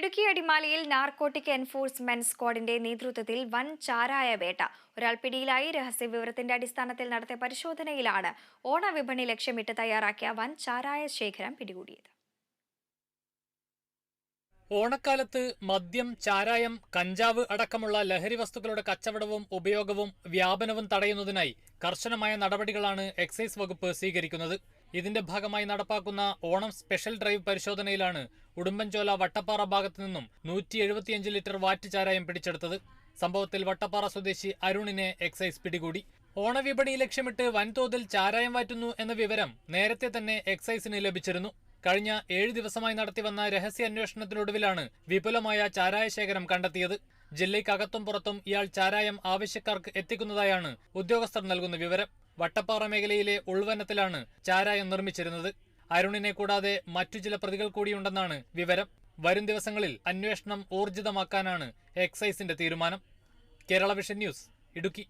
ഇടുക്കി അടിമാലിയിൽ narcotic enforcement സ്ക്വാഡിന്റെ നേതൃത്വത്തിൽ വൻ ചാരായ വേട്ട. ഒരാൾ പിടിയിലായി. രഹസ്യ വിവരത്തിന്റെ അടിസ്ഥാനത്തിൽ നടത്തിയ പരിശോധനയിലാണ് ഓണവിപണി ലക്ഷ്യമിട്ട് തയ്യാറാക്കിയ വൻ ചാരായ ശേഖരം പിടികൂടിയത്. ഓണക്കാലത്ത് മദ്യം ചാരായം കഞ്ചാവ് അടക്കമുള്ള ലഹരി വസ്തുക്കളുടെ കച്ചവടവും ഉപയോഗവും വ്യാപനവും തടയുന്നതിനായി കർശനമായ നടപടികളാണ് എക്സൈസ് വകുപ്പ് സ്വീകരിക്കുന്നത്. ഇതിന്റെ ഭാഗമായി നടപ്പാക്കുന്ന ഓണം സ്പെഷ്യൽ ഡ്രൈവ് പരിശോധനയിലാണ് ഉടുമ്പൻചോല വട്ടപ്പാറ ഭാഗത്തു നിന്നും നൂറ്റി എഴുപത്തിയഞ്ച് ലിറ്റർ വാറ്റ് ചാരായം പിടിച്ചെടുത്തത്. സംഭവത്തിൽ വട്ടപ്പാറ സ്വദേശി അരുണിനെ എക്സൈസ് പിടികൂടി. ഓണവിപണി ലക്ഷ്യമിട്ട് വൻതോതിൽ ചാരായം വാറ്റുന്നു എന്ന വിവരം നേരത്തെ തന്നെ എക്സൈസിന് ലഭിച്ചിരുന്നു. കഴിഞ്ഞ ഏഴ് ദിവസമായി നടത്തിവന്ന രഹസ്യ അന്വേഷണത്തിനൊടുവിലാണ് വിപുലമായ ചാരായ ശേഖരം കണ്ടെത്തിയത്. ജില്ലയ്ക്കകത്തും പുറത്തും ഇയാൾ ചാരായം ആവശ്യക്കാർക്ക് എത്തിക്കുന്നതായാണ് ഉദ്യോഗസ്ഥർ നൽകുന്ന വിവരം. വട്ടപ്പാറ മേഖലയിലെ ഉൾവനത്തിലാണ് ചാരായം നിർമ്മിച്ചിരുന്നത്. അരുണിനെ കൂടാതെ മറ്റു ചില പ്രതികൾ കൂടിയുണ്ടെന്നാണ് വിവരം. വരും ദിവസങ്ങളിൽ അന്വേഷണം ഊർജിതമാക്കാനാണ് എക്സൈസിന്റെ തീരുമാനം. Kerala vision news Idukki.